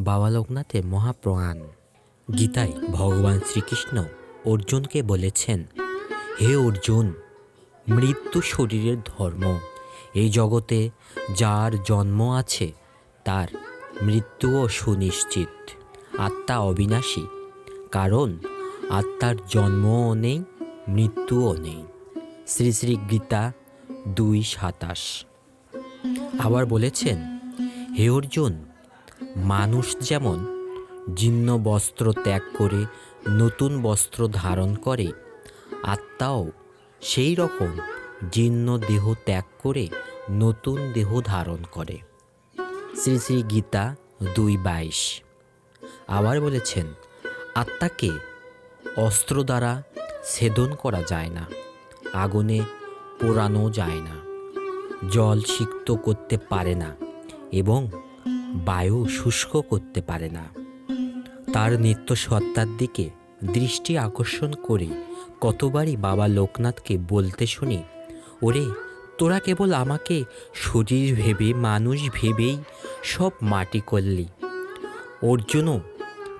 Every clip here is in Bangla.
বাবা লোকনাথে মহাপ্রাণ গীতায় ভগবান শ্রীকৃষ্ণ অর্জুনকে বলেছেন, হে অর্জুন, মৃত্যু শরীরের ধর্ম। এই জগতে যার জন্ম আছে, তার মৃত্যুও সুনিশ্চিত। আত্মা অবিনাশী, কারণ আত্মার জন্মও নেই, মৃত্যুও নেই। শ্রী শ্রী গীতা দুই সাতাশ। আবার বলেছেন, হে অর্জুন মানুষ যেমন জীর্ণ বস্ত্র ত্যাগ করে নতুন বস্ত্র ধারণ করে, আত্মাও সেই রকম জীর্ণ দেহ ত্যাগ করে নতুন দেহ ধারণ করে। শ্রী শ্রী গীতা দুই বাইশ। আবার বলেছেন, আত্মাকে অস্ত্র দ্বারা ছেদন করা যায় না, আগুনে পোড়ানো যায় না, জল সিক্ত করতে পারে না এবং বায়ু শুষ্ক করতে পারে না। তার নিত্য সত্তার দিকে দৃষ্টি আকর্ষণ করে কতবারই বাবা লোকনাথকে বলতে শুনি, ওরে, তোরা কেবল আমাকে শরীর ভেবে, মানুষ ভেবেই সব মাটি করলি। অর্জুনও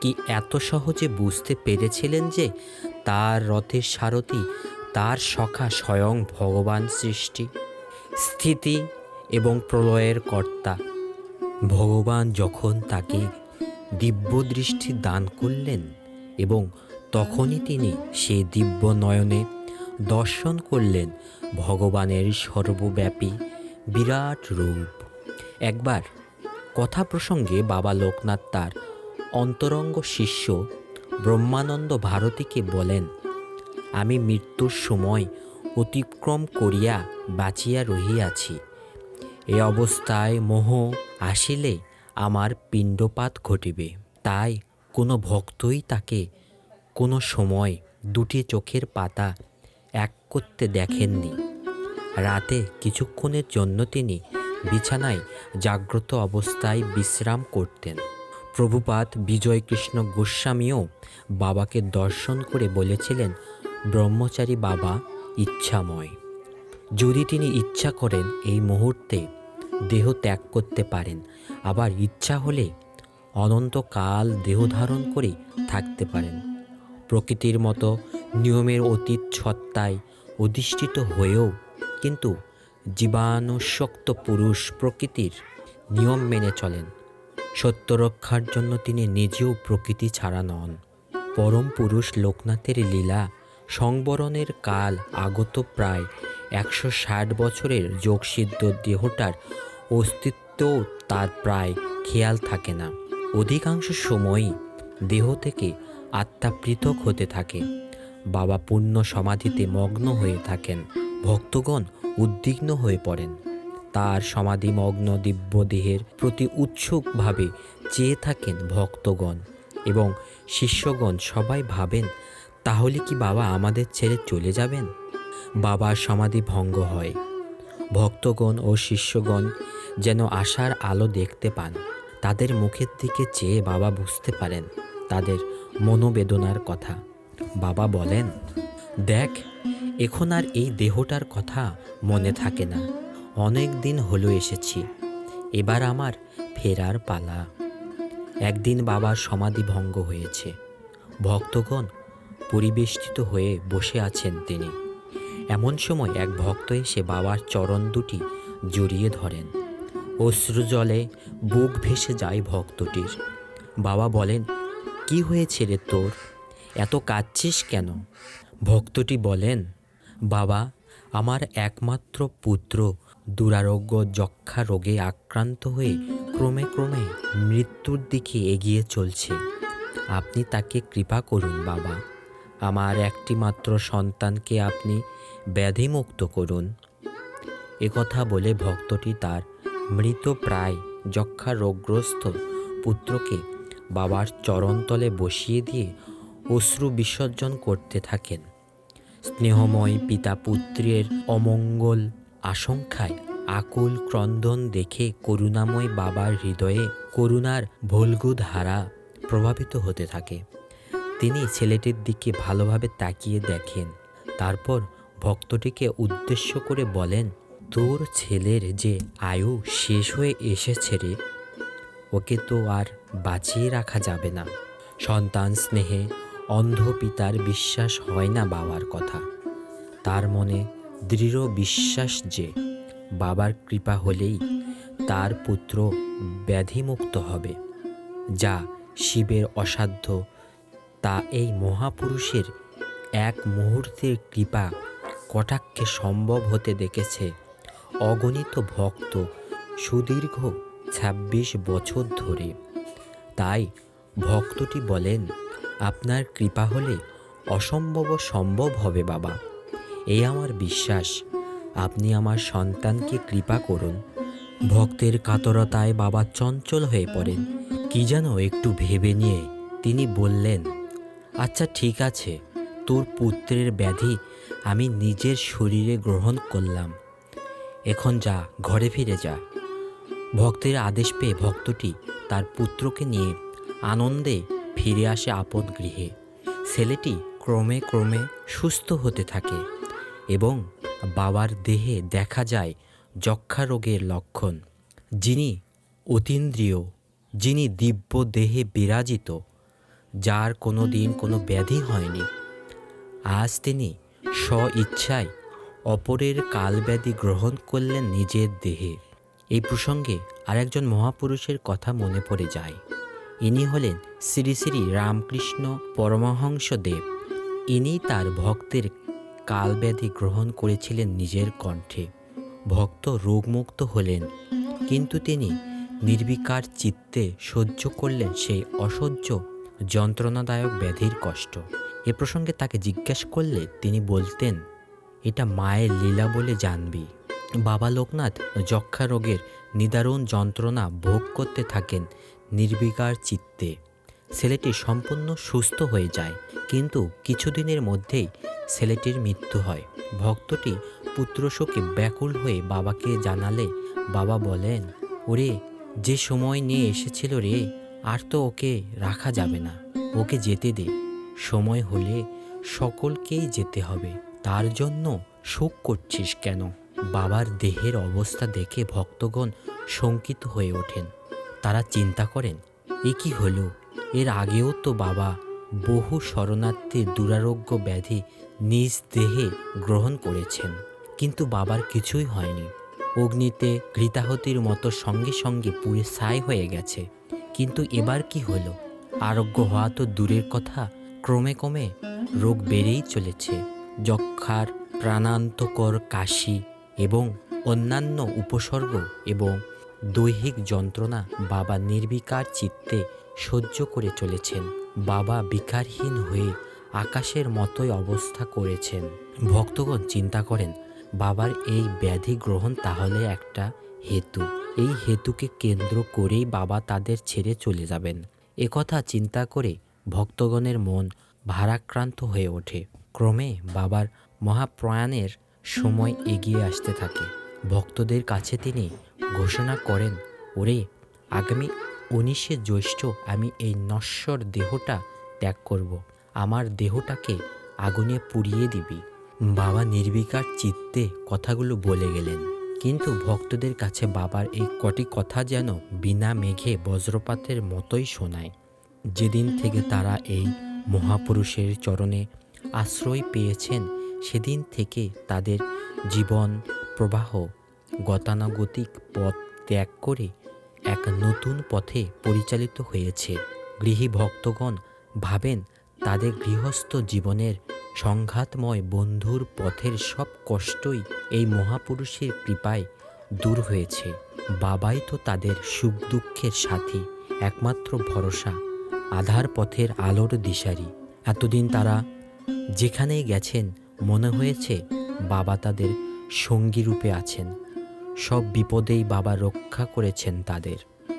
কি এত সহজে বুঝতে পেরেছিলেন যে তার রথের সারথি তার সখা স্বয়ং ভগবান সৃষ্টি, স্থিতি এবং প্রলয়ের কর্তা। ভগবান যখন তাকে দিব্য দৃষ্টি দান করলেন এবং তখনই তিনি সে দিব্য নয়নে দর্শন করলেন ভগবানের সর্বব্যাপী বিরাট রূপ। একবার কথা প্রসঙ্গে বাবা লোকনাথ তার অন্তরঙ্গ শিষ্য ব্রহ্মানন্দ ভারতীকে বলেন, আমি মৃত্যুর সময় অতিক্রম করিয়া বাঁচিয়া রহিয়াছি। এ অবস্থায় মোহ আসিলে আমার পিণ্ডপাত ঘটিবে। তাই কোনো ভক্তই তাকে কোনো সময় দুটি চোখের পাতা এক করতে দেখেননি। রাতে কিছুক্ষণের জন্য তিনি বিছানায় জাগ্রত অবস্থায় বিশ্রাম করতেন। প্রভুপাত বিজয়কৃষ্ণ গোস্বামীও বাবাকে দর্শন করে বলেছিলেন, ব্রহ্মচারী বাবা, ইচ্ছাময়। যদি তিনি ইচ্ছা করেন এই মুহূর্তে দেহ ত্যাগ করতে পারেন। আবার ইচ্ছা হলে অনন্তকাল দেহ ধারণ করে থাকতে পারেন। প্রকৃতির মতো নিয়মের অতীত সত্তায় অধিষ্ঠিত হয়েও কিন্তু জীবাণুশক্ত পুরুষ প্রকৃতির নিয়ম মেনে চলেন। সত্য রক্ষার জন্য তিনি নিজেও প্রকৃতি ছাড়া নন। পরম পুরুষ লোকনাথের লীলা সংবরণের কাল আগত প্রায় একশো ষাট বছরের যোগসিদ্ধ দেহটার অস্তিত্বও তার প্রায় খেয়াল থাকে না। অধিকাংশ সময়ই দেহ থেকে আত্মা পৃথক হতে থাকে। বাবা পূর্ণ সমাধিতে মগ্ন হয়ে থাকেন। ভক্তগণ উদ্বিগ্ন হয়ে পড়েন। তার সমাধিমগ্ন দিব্য দেহের প্রতি উৎসুকভাবে চেয়ে থাকেন ভক্তগণ এবং শিষ্যগণ সবাই ভাবেন, তাহলে কি বাবা আমাদের ছেড়ে চলে যাবেন? বাবার সমাধি ভঙ্গ হয়। ভক্তগণ ও শিষ্যগণ যেন আশার আলো দেখতে পান। তাদের মুখের দিকে চেয়ে বাবা বুঝতে পারেন তাদের মনোবেদনার কথা। বাবা বলেন, দেখ, এখন আর এই দেহটার কথা মনে থাকে না। অনেক দিন হলো এসেছি। এবার আমার ফেরার পালা। একদিন বাবার সমাধি ভঙ্গ হয়েছে। ভক্তগণ পরিবেষ্টিত হয়ে বসে আছেন তিনি। এমন সময় এক ভক্ত এসে বাবার চরণ দুটি জড়িয়ে ধরেন। অশ্রুজলে বুক ভেসে যায় ভক্তটির। বাবা বলেন, কি হয়েছে রে তোর? এত কাঁদছিস কেন? ভক্তটি বলেন, বাবা, আমার একমাত্র পুত্র দুরারোগ্য যক্ষা রোগে আক্রান্ত হয়ে ক্রমে ক্রমে মৃত্যুর দিকে এগিয়ে চলছে। আপনি তাকে কৃপা করুন, বাবা। আমার একটি মাত্র সন্তানকে আপনি ব্যাধিমুক্ত করুন। একথা বলে ভক্তটি তার মৃত প্রায় যক্ষা রোগগ্রস্ত পুত্রকে বাবার চরণতলে বসিয়ে দিয়ে অশ্রু বিসর্জন করতে থাকেন। স্নেহময় পিতা পুত্রের অমঙ্গল আশঙ্কায় আকুল ক্রন্দন দেখে করুণাময় বাবার হৃদয়ে করুণার ভলগু ধারা প্রভাবিত হতে থাকে। তিনি ছেলেটির দিকে ভালোভাবে তাকিয়ে দেখেন। তারপর ভক্তটিকে উদ্দেশ্য করে বলেন তোর ছেলের যে আয়ু শেষ হয়ে এসেছে রে, ওকে তো আর বাঁচিয়ে রাখা যাবে না। সন্তান স্নেহে অন্ধ পিতার বিশ্বাস হয় না বাবার কথা। তার মনে দৃঢ় বিশ্বাস যে বাবার কৃপা হলেই তার পুত্র ব্যাধিমুক্ত হবে। যা শিবের অসাধ্য, তা এই মহাপুরুষের এক মুহূর্তের কৃপা কটাক্ষে সম্ভব হতে দেখেছে অগণিত ভক্ত সুদীর্ঘ ২৬ বছর ধরে। তাই ভক্তটি বলেন, আপনার কৃপা হলে অসম্ভব সম্ভব হবে বাবা। এ আমার বিশ্বাস। আপনি আমার সন্তানকে কৃপা করুন। ভক্তের কাতরতায় বাবা চঞ্চল হয়ে পড়েন। কি যেন একটু ভেবে নিয়ে তিনি বললেন আচ্ছা ঠিক আছে। তোর পুত্রের ব্যাধি আমি নিজের শরীরে গ্রহণ করলাম। এখন যা, ঘরে ফিরে যা। ভক্তের আদেশ পেয়ে ভক্তটি তার পুত্রকে নিয়ে আনন্দে ফিরে আসে আপন গৃহে। ছেলেটি ক্রমে ক্রমে সুস্থ হতে থাকে এবং বাবার দেহে দেখা যায় যক্ষা রোগের লক্ষণ। যিনি অতীন্দ্রিয়, যিনি দিব্য দেহে বিরাজিত, যার কোনো দিন কোনো ব্যাধি হয়নি। আজ তিনি স্ব ইচ্ছায় অপরের কালব্যাধি গ্রহণ করলেন নিজের দেহে। এই প্রসঙ্গে আরেকজন মহাপুরুষের কথা মনে পড়ে যায়। ইনি হলেন শ্রী শ্রী রামকৃষ্ণ পরমহংস দেব ইনি তার ভক্তের কালব্যাধি গ্রহণ করেছিলেন নিজের কণ্ঠে। ভক্ত রোগমুক্ত হলেন, কিন্তু তিনি নির্বিকার চিত্তে সহ্য করলেন সেই অসহ্য, যন্ত্রণাদায়ক ব্যাধির কষ্ট। এ প্রসঙ্গে তাকে জিজ্ঞেস করলে তিনি বলতেন এটা মায়ের লীলা বলে জানবি। বাবা লোকনাথ যক্ষা রোগের নিদারুণ যন্ত্রণা ভোগ করতে থাকেন নির্বিকার চিত্তে। ছেলেটি সম্পূর্ণ সুস্থ হয়ে যায়, কিন্তু কিছুদিনের মধ্যেই ছেলেটির মৃত্যু হয়। ভক্তটি পুত্রশোকে ব্যাকুল হয়ে বাবাকে জানালে, বাবা বলেন, ওরে, যে সময় নিয়ে এসেছিল রে, আর তো ওকে রাখা যাবে না। ওকে যেতে দে। সময় হলে সকলকেই যেতে হবে। তার জন্য শোক করছিস কেন? বাবার দেহের অবস্থা দেখে ভক্তগণ শঙ্কিত হয়ে ওঠেন। তারা চিন্তা করেন, এ কি হলো? এর আগেও তো বাবা বহু শরণার্থীর দুরারোগ্য ব্যাধি নিজ দেহে গ্রহণ করেছেন, কিন্তু বাবার কিছুই হয়নি। অগ্নিতে ঘৃতাহতির মতো সঙ্গে সঙ্গে পুড়ে ছাই হয়ে গেছে। কিন্তু এবার কি হলো? আরোগ্য হওয়া তো দূরের কথা, ক্রমে ক্রমে রোগ বেড়েই চলেছে। যক্ষার প্রাণান্তকর কাশি এবং অন্যান্য উপসর্গ এবং দৈহিক যন্ত্রণা বাবা নির্বিকার চিত্তে সহ্য করে চলেছেন। বাবা বিকারহীন হয়ে আকাশের মতোই অবস্থা করেছেন। ভক্তগণ চিন্তা করেন, বাবার এই ব্যাধি গ্রহণ তাহলে একটা হেতু। এই হেতুকে কেন্দ্র করেই বাবা তাদের ছেড়ে চলে যাবেন। একথা চিন্তা করে ভক্তগণের মন ভারাক্রান্ত হয়ে ওঠে। ক্রমে বাবার মহাপ্রয়াণের সময় এগিয়ে আসতে থাকে। ভক্তদের কাছে তিনি ঘোষণা করেন, ওরে, আগামী উনিশে জ্যৈষ্ঠ আমি এই নশ্বর দেহটা ত্যাগ করব। আমার দেহটাকে আগুনে পুড়িয়ে দিবি বাবা নির্বিকার চিত্তে কথাগুলো বলে গেলেন। কিন্তু ভক্তদের কাছে বাবার এই কটি কথা যেন বিনা মেঘে বজ্রপাতের মতোই শোনায়। যেদিন থেকে তারা এই মহাপুরুষের চরণে আশ্রয় পেয়েছেন সেদিন থেকে তাদের জীবন প্রবাহ, গতানুগতিক পথ ত্যাগ করে এক নতুন পথে পরিচালিত হয়েছে। গৃহী ভক্তগণ ভাবেন, তাদের গৃহস্থ জীবনের সংঘাতময় বন্ধুর পথের সব কষ্টই এই মহাপুরুষের কৃপায় দূর হয়েছে। বাবাই তো তাদের সুখ দুঃখের সাথী, একমাত্র ভরসা, আধার পথের আলোর দিশারি। এতদিন তারা যেখানেই গেছেন, মনে হয়েছে বাবা তাদের সঙ্গী রূপে আছেন। সব বিপদেই বাবা রক্ষা করেছেন তাদের।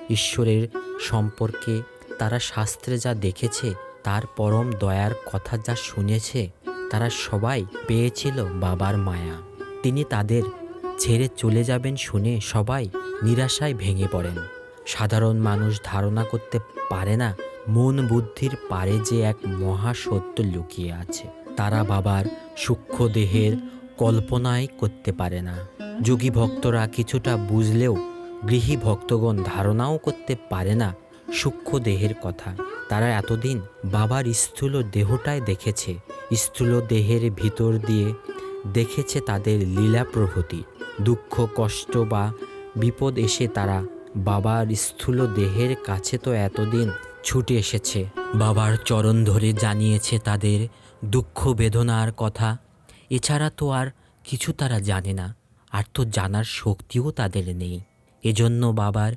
ঈশ্বরের সম্পর্কে তারা শাস্ত্রে যা দেখেছে, তার পরম দয়ার কথা যা শুনেছে, তারা সবাই পেয়েছিল বাবার মায়া। তিনি তাদের ছেড়ে চলে যাবেন শুনে সবাই নিরাশায় ভেঙে পড়েন। সাধারণ মানুষ ধারণা করতে পারে না, মন বুদ্ধির পারে যে এক মহাসত্য লুকিয়ে আছে। তারা বাবার সূক্ষ্ম দেহের কল্পনাই করতে পারে না। যোগী ভক্তরা কিছুটা বুঝলেও গৃহী ভক্তগণ ধারণাও করতে পারে না সূক্ষ্ম দেহের কথা। তারা এতদিন বাবার স্থূল দেহটাই দেখেছে। স্থূল দেহের ভিতর দিয়ে দেখেছে তাদের লীলা প্রভৃতি। দুঃখ, কষ্ট বা বিপদ এসে তারা বাবার স্থূল দেহের কাছে তো এতদিন ছুটে এসেছে। বাবার চরণ ধরে জানিয়েছে তাদের দুঃখ বেদনার কথা, এছাড়া তো আর কিছু তারা জানে না, আর তো জানার শক্তিও তাদের নেই। এজন্য বাবার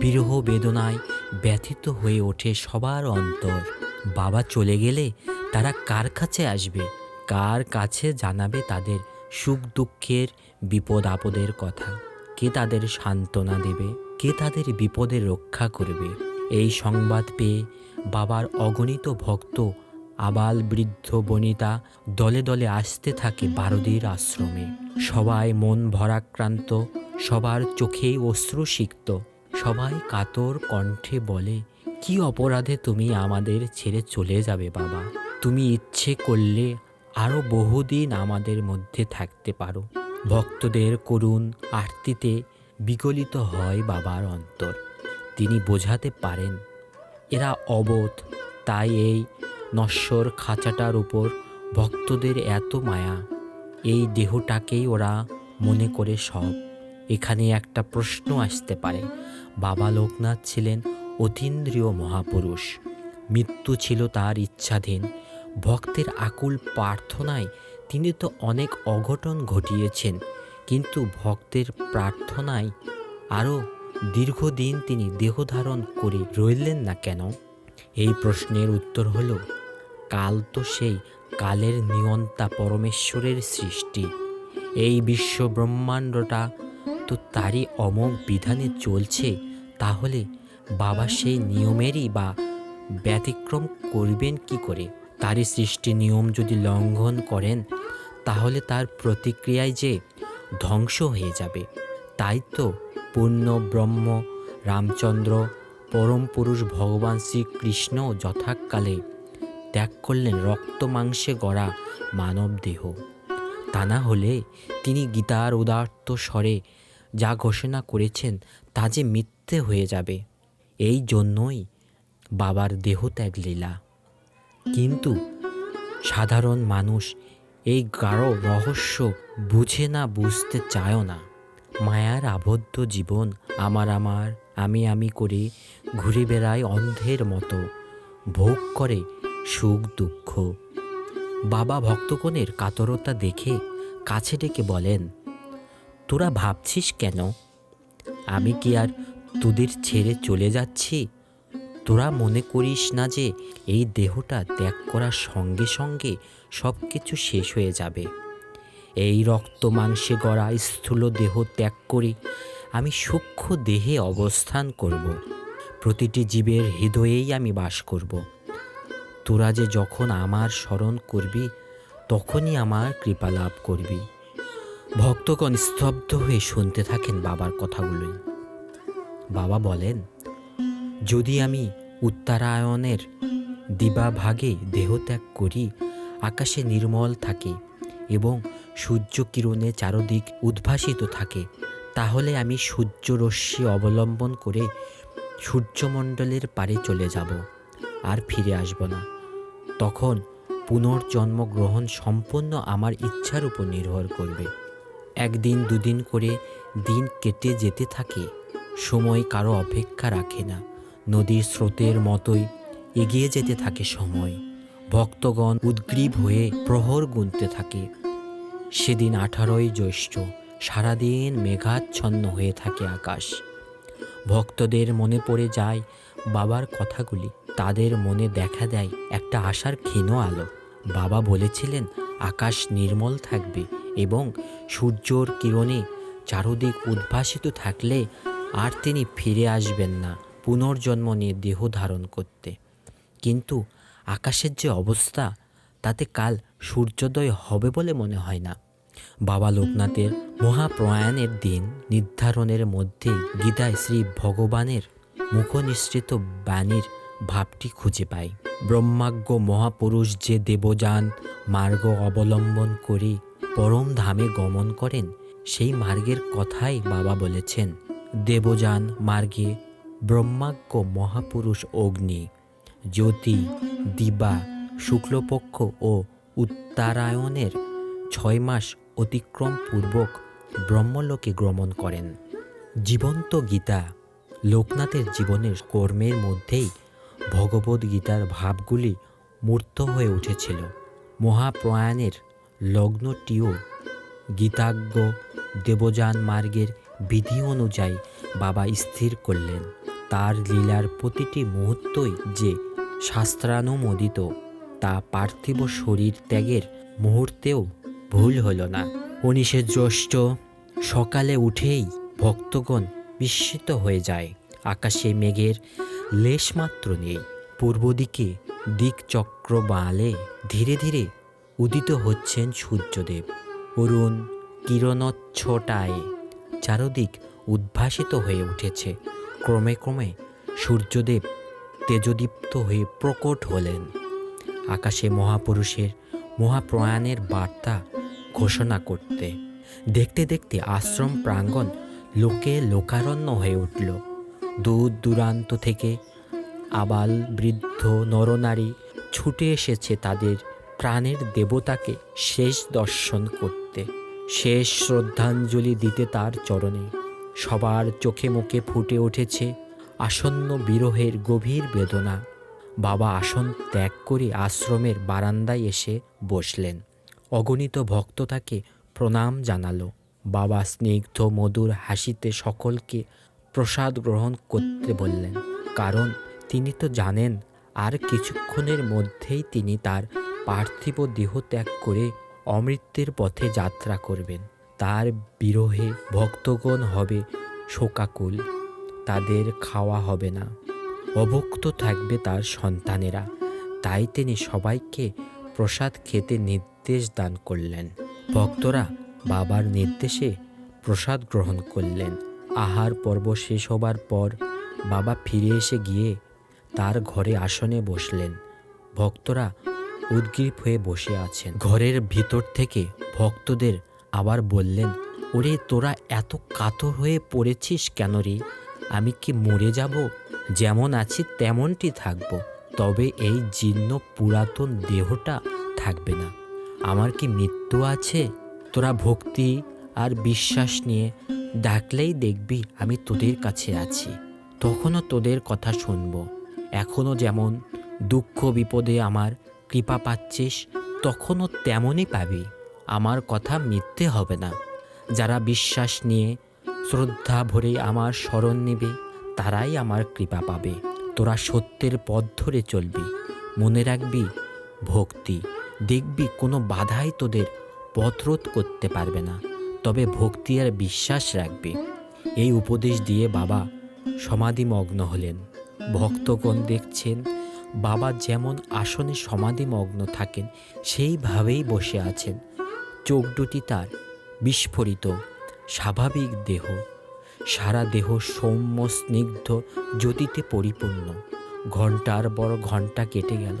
বিরহ বেদনায় ব্যথিত হয়ে ওঠে সবার অন্তর। বাবা চলে গেলে তারা কার কাছে আসবে, কার কাছে জানাবে তাদের সুখ দুঃখের বিপদ আপদের কথা? কে তাদের সান্ত্বনা দেবে? কে তাদের বিপদে রক্ষা করবে? এই সংবাদ পেয়ে বাবার অগণিত ভক্ত আবাল বৃদ্ধ বনিতা দলে দলে আসতে থাকে বারদির আশ্রমে। সবাই মন ভরাক্রান্ত, সবার চোখেই অশ্রু সিক্ত। সবাই কাতর কণ্ঠে বলে, কি অপরাধে তুমি আমাদের ছেড়ে চলে যাবে বাবা? তুমি ইচ্ছে করলে আরও বহুদিন আমাদের মধ্যে থাকতে পারো। ভক্তদের করুণ আরতিতে বিগলিত হয় বাবার অন্তর। তিনি বোঝাতে পারেন, এরা অবোধ, তাই এই নশ্বর খাঁচাটার উপর ভক্তদের এত মায়া। এই দেহটাকেই ওরা মনে করে সব। এখানে একটা প্রশ্ন আসতে পারে। বাবা লোকনাথ ছিলেন অতীন্দ্রিয় মহাপুরুষ। মৃত্যু ছিল তার ইচ্ছাধীন। ভক্তের আকুল প্রার্থনায় তিনি তো অনেক অঘটন ঘটিয়েছেন। কিন্তু ভক্তের প্রার্থনায় আরও দীর্ঘদিন তিনি দেহধারণ করে রইলেন না কেন? এই প্রশ্নের উত্তর হল কাল তো সেই কালের নিয়ন্তা পরমেশ্বরের সৃষ্টি। এই বিশ্ব ব্রহ্মাণ্ডটা তো তারই অমোঘ বিধানে চলছে, তাহলে বাবা সেই নিয়মেরই বা ব্যতিক্রম করবেন কি করে? তারই সৃষ্টি নিয়ম যদি লঙ্ঘন করেন, তাহলে তার প্রতিক্রিয়ায় যে ধ্বংস হয়ে যাবে। তাই তো পূর্ণ ব্রহ্ম, রামচন্দ্র, পরম পুরুষ ভগবান শ্রীকৃষ্ণ যথাকালে ত্যাগ করলেন রক্ত মাংসে গড়া মানব দেহ। তা না হলে তিনি গীতার উদার্ত স্বরে যা ঘোষণা করেছেন তা যে মিথ্যে হয়ে যাবে। এই জন্যই বাবার দেহত্যাগ লীলা। কিন্তু সাধারণ মানুষ এই গাঢ় রহস্য বুঝে না, বুঝতে চায়ও না। মায়ার আবদ্ধ জীবন আমার আমার, আমি আমি করে ঘুরে বেড়ায় অন্ধের মতো। ভোগ করে সুখ, দুঃখ। বাবা ভক্তগণের কাতরতা দেখে কাছে ডেকে বলেন, তোরা ভাবছিস কেন? আমি কি আর তোদের ছেড়ে চলে যাচ্ছি? তোরা মনে করিস না যে এই দেহটা ত্যাগ করার সঙ্গে সঙ্গে সব কিছু শেষ হয়ে যাবে। এই রক্ত মাংসে গড়া স্থূল দেহ ত্যাগ করে আমি সূক্ষ্ম দেহে অবস্থান করব। প্রতিটি জীবের হৃদয়েই আমি বাস করব। তোরা যে যখন আমার স্মরণ করবি, তখনই আমার কৃপা লাভ করবি। ভক্তগণ স্তব্ধ হয়ে শুনতে থাকেন বাবার কথাগুলোই। বাবা বলেন, যদি আমি উত্তরায়ণের দিবাভাগে দেহত্যাগ করি, আকাশে নির্মল থাকে এবং সূর্য কিরণে চারদিক উদ্ভাসিত থাকে, তাহলে আমি সূর্যরশ্মি অবলম্বন করে সূর্যমণ্ডলের পারে চলে যাব আর ফিরে আসব না। তখন পুনর্জন্ম গ্রহণ সম্পূর্ণ আমার ইচ্ছার উপর নির্ভর করবে। একদিন দুদিন করে দিন কেটে যেতে থাকে, সময় কারও অপেক্ষা রাখে না, নদীর স্রোতের মতোই এগিয়ে যেতে থাকে সময়। ভক্তগণ উদ্গ্রীব হয়ে প্রহর গুনতে থাকে। সেদিন আঠারোই জ্যৈষ্ঠ, সারাদিন মেঘাচ্ছন্ন হয়ে থাকে আকাশ। ভক্তদের মনে পড়ে যায় বাবার কথাগুলি। তাদের মনে দেখা দেয় একটা আশার ক্ষীণ আলো। বাবা বলেছিলেন, আকাশ নির্মল থাকবে এবং সূর্যর কিরণে চারদিক উদ্ভাসিত থাকলে আর তিনি ফিরে আসবেন না পুনর্জন্ম নিয়ে দেহ ধারণ করতে। কিন্তু আকাশের যে অবস্থা, তাতে কাল সূর্যোদয় হবে বলে মনে হয় না। বাবা লোকনাথের মহাপ্রয়াণের দিন নির্ধারণের মধ্যে গীতায় শ্রী ভগবানের মুখনিসৃত বাণীর ভাবটি খুঁজে পাই ব্রহ্মাজ্ঞ মহাপুরুষ যে দেবযান মার্গ অবলম্বন করে পরম ধামে গমন করেন, সেই মার্গের কথাই বাবা বলেছেন। দেবযান মার্গে ব্রহ্মাজ্ঞ মহাপুরুষ অগ্নি, জ্যোতি, দিবা, শুক্লপক্ষ ও উত্তরায়ণের ছয় মাস অতিক্রম পূর্বক ব্রহ্মলোকে গমন করেন। জীবন্ত গীতা লোকনাথের জীবনের কর্মের মধ্যেই ভগবদ্ গীতার ভাবগুলি মূর্ত হয়ে উঠেছিল। মহাপ্রয়াণের লগ্নটিও গীতাজ্ঞ দেবযান মার্গের বিধি অনুযায়ী বাবা স্থির করলেন। তার লীলার প্রতিটি মুহূর্তই যে শাস্ত্রানুমোদিত, তা পার্থিব শরীর ত্যাগের মুহূর্তেও ভুল হল না। উনিশে জ্যৈষ্ঠ সকালে উঠেই ভক্তগণ বিস্মিত হয়ে যায়। আকাশে মেঘের লেশমাত্র নেই। পূর্ব দিকে দিকচক্র বাঁলে ধীরে ধীরে উদিত হচ্ছেন সূর্যদেব। অরুণ কিরণচ্ছটায় চারদিক উদ্ভাসিত হয়ে উঠেছে। ক্রমে ক্রমে সূর্যদেব তেজদীপ্ত হয়ে প্রকট হলেন। আকাশে মহাপুরুষের মহাপ্রয়াণের বার্তা ঘোষণা করতে, দেখতে দেখতে আশ্রম প্রাঙ্গণ লোকে লোকারণ্য হয়ে উঠল। দূর দূরান্ত থেকে আবাল বৃদ্ধ নরনারী ছুটে এসেছে তাদের প্রাণের দেবতাকে শেষ দর্শন করতে। শেষ শ্রদ্ধাঞ্জলি দিতে তার চরণে। সবার চোখে মুখে ফুটে উঠেছে আসন্ন বিরহের গভীর বেদনা। বাবা আসন ত্যাগ করে আশ্রমের বারান্দায় এসে বসলেন। অগণিত ভক্ত তাকে প্রণাম জানালো। বাবা স্নিগ্ধ মধুর হাসিতে সকলকে প্রসাদ গ্রহণ করতে বললেন, কারণ তিনি তো জানেন, আর কিছুক্ষণের মধ্যেই তিনি তার পার্থিব দেহ ত্যাগ করে অমৃতের পথে যাত্রা করবেন। তার বিরহে ভক্তগণ হবে শোকাকুল, তাদের খাওয়া হবে না। অভুক্ত থাকবে তার সন্তানেরা। তাই তিনি সবাইকে প্রসাদ খেতে নির্দেশ দান করলেন। ভক্তরা বাবার নির্দেশে প্রসাদ গ্রহণ করলেন। আহার পর্ব শেষ হবার পর বাবা ফিরে এসে গিয়ে তার ঘরে আসনে বসলেন। ভক্তরা উদ্গ্রীব হয়ে বসে আছেন। ঘরের ভিতর থেকে ভক্তদের আবার বললেন, ওরে, তোরা এত কাতর হয়ে পড়েছিস কেন রে? আমি কি মরে যাব? যেমন আছি তেমনটি থাকব। তবে এই জীর্ণ পুরাতন দেহটা থাকবে না। আমার কি মৃত্যু আছে? তোরা ভক্তি আর বিশ্বাস নিয়ে ডাকলেই দেখবি আমি তোদের কাছে আছি। তখনও তোদের কথা শুনব। এখনও যেমন দুঃখ বিপদে আমার কৃপা পাচ্ছিস, তখনও তেমনই পাবি। আমার কথা মিথ্যে হবে না। যারা বিশ্বাস নিয়ে শ্রদ্ধা ভরে আমার স্মরণ নেবে, তারাই আমার কৃপা পাবে। তোরা সত্যের পথ ধরে চলবি। মনে রাখবি, ভক্তি, দেখবি কোনো বাধাই তোদের পথরোধ করতে পারবে না। তবে ভক্তি আর বিশ্বাস রাখবে। এই উপদেশ দিয়ে বাবা সমাধিমগ্ন হলেন। ভক্তগণ দেখছেন, বাবা যেমন আসনে সমাধিমগ্ন থাকেন, সেইভাবেই বসে আছেন। চোখ দুটি তার বিস্ফোরিত, স্বাভাবিক দেহ। সারা দেহ সৌম্য, স্নিগ্ধ, জ্যোতিতে পরিপূর্ণ। ঘণ্টার বড় ঘণ্টা কেটে গেল।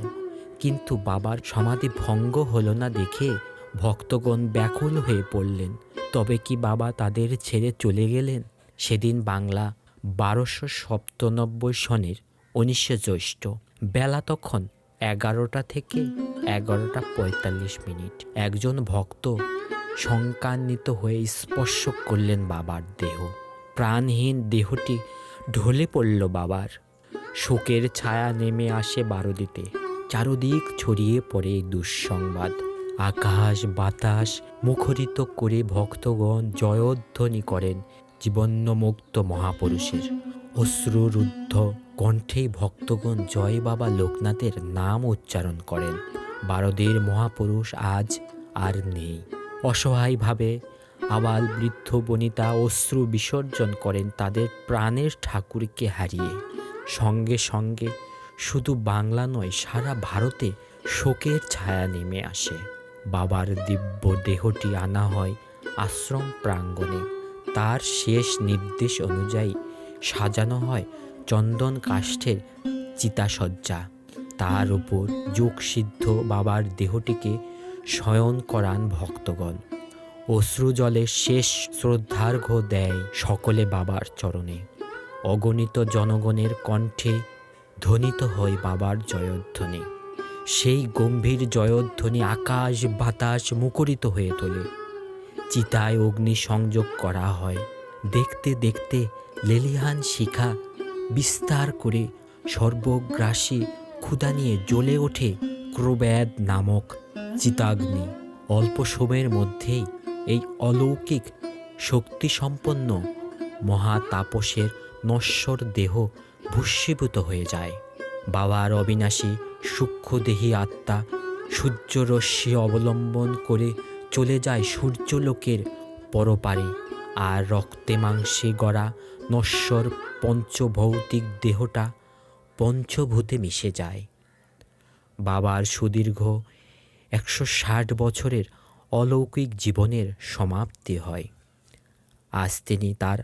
কিন্তু বাবার সমাধি ভঙ্গ হলো না দেখে ভক্তগণ ব্যাকুল হয়ে পড়লেন। তবে কি বাবা তাদের ছেড়ে চলে গেলেন? সেদিন বাংলা বারোশো সপ্তানব্বই সনের উনিশে জ্যৈষ্ঠ। বেলা তখন এগারোটা থেকে এগারোটা পঁয়তাল্লিশ মিনিট। একজন ভক্ত শঙ্কান্বিত হয়ে স্পর্শ করলেন বাবার দেহ। প্রাণহীন দেহটি ঢলে পড়ল বাবার। শোকের ছায়া নেমে আসে বারোদিতে। চারদিক ছড়িয়ে পড়ে দুঃসংবাদ। আকাশ, বাতাস মুখরিত করে ভক্তগণ জয়ধ্বনি করেন জীবন্নমুক্ত মহাপুরুষের। অশ্রুরুদ্ধ কণ্ঠেই ভক্তগণ জয় বাবা লোকনাথের নাম উচ্চারণ করেন। বারদের মহাপুরুষ আজ আর নেই। অসহায়ভাবে আবাল বৃদ্ধ বনিতা অশ্রু বিসর্জন করেন তাদের প্রাণের ঠাকুরকে হারিয়ে। সঙ্গে সঙ্গে শুধু বাংলা নয়, সারা ভারতে শোকের ছায়া নেমে আসে। বাবার দিব্য দেহটি আনা হয় আশ্রম প্রাঙ্গণে। তার শেষ নির্দেশ অনুযায়ী সাজানো হয় চন্দন কাষ্ঠের চিতাসজ্জা তার উপর যোগসিদ্ধ বাবার দেহটিকে শয়ন করান ভক্তগণ। অশ্রুজলে শেষ শ্রদ্ধার্ঘ দেয় সকলে বাবার চরণে। অগণিত জনগণের কণ্ঠে ধ্বনিত হয় বাবার জয়ধ্বনি। সেই গম্ভীর জয়ধ্বনি আকাশ, বাতাস মুখরিত হয়ে তোলে। চিতায় অগ্নি সংযোগ করা হয়। দেখতে দেখতে লেলিহান শিখা বিস্তার করে সর্বগ্রাসী ক্ষুদা নিয়ে জ্বলে ওঠে ক্রোব্যাদ নামক চিতাগ্নি। অল্প সময়ের মধ্যেই এই অলৌকিক, শক্তিসম্পন্ন মহাতাপসের নশ্বর দেহ ভূষীভূত হয়ে যায়। বাবার অবিনাশী সূক্ষ্মদেহী আত্মা সূর্যরশ্মি অবলম্বন করে চলে যায় সূর্যলোকের পরপারে আর রক্তে মাংসে গড়া নশ্বর পঞ্চভৌতিক দেহটা পঞ্চভূতে মিশে যায়। বাবার সুদীর্ঘ একশো ষাট বছরের অলৌকিক জীবনের সমাপ্তি হয়। আজ তিনি তার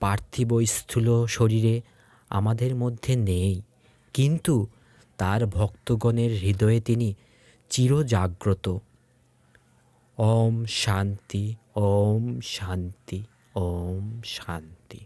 পার্থিব স্থূল শরীরে আমাদের মধ্যে নেই, কিন্তু তার ভক্তগণের হৃদয়ে তিনি চিরজাগ্রত। ওম শান্তি ওম শান্তি ওম শান্তি।